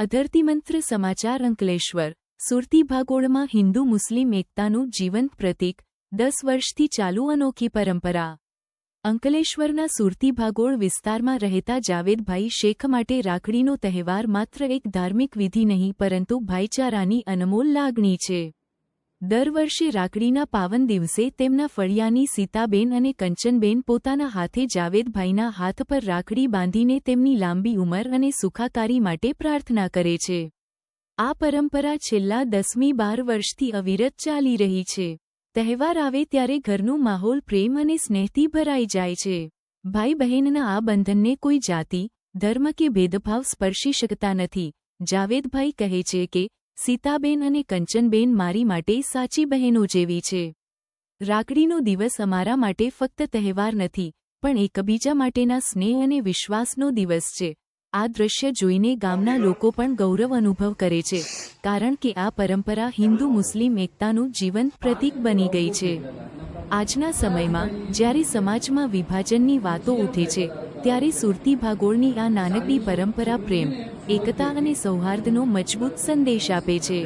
અધરતીમંત્ર સમાચાર અંકલેશ્વર, સુરતી ભાગોળમાં હિન્દુ મુસ્લિમ એકતાનું જીવંત પ્રતીક, દસ વર્ષથી ચાલુ અનોખી પરંપરા. અંકલેશ્વરના સુરતી ભાગોળ વિસ્તારમાં રહેતા જાવેદભાઈ શેખ માટે રાખડીનો તહેવાર માત્ર એક ધાર્મિક વિધિ નહીં, પરંતુ ભાઈચારાની અનમોલ લાગણી છે. દર વર્ષે રાખડીના પાવન દિવસે તેમના ફળિયાની સીતાબેન અને કંચનબેન પોતાના હાથે જાવેદભાઈના હાથ પર રાખડી બાંધીને તેમની લાંબી ઉંમર અને સુખાકારી માટે પ્રાર્થના કરે છે. આ પરંપરા છેલ્લા દસમી બાર વર્ષથી અવિરત ચાલી રહી છે. તહેવાર આવે ત્યારે ઘરનું માહોલ પ્રેમ અને સ્નેહથી ભરાઈ જાય છે. ભાઈ બહેનના આ બંધનને કોઈ જાતિ, ધર્મ કે ભેદભાવ સ્પર્શી શકતા નથી. જાવેદભાઈ કહે છે કે સીતાબેન અને કંચનબેન મારી માટે સાચી બહેનો જેવી છે. રાખડીનો દિવસ અમારા માટે ફક્ત તહેવાર નથી, પણ એકબીજા માટેના સ્નેહ અને વિશ્વાસનો દિવસ છે. આ દૃશ્ય જોઈને ગામના લોકો પણ ગૌરવ અનુભવ કરે છે, કારણ કે આ પરંપરા હિન્દુ મુસ્લિમ એકતાનું જીવંત પ્રતીક બની ગઈ છે. આજના સમયમાં, જ્યારે સમાજમાં વિભાજનની વાતો ઉઠે છે ત્યારે સુરતી ભાગોળની આ નાનકડી પરંપરા પ્રેમ એકતા અને સૌહાર્દનો મજબૂત સંદેશ આપે છે.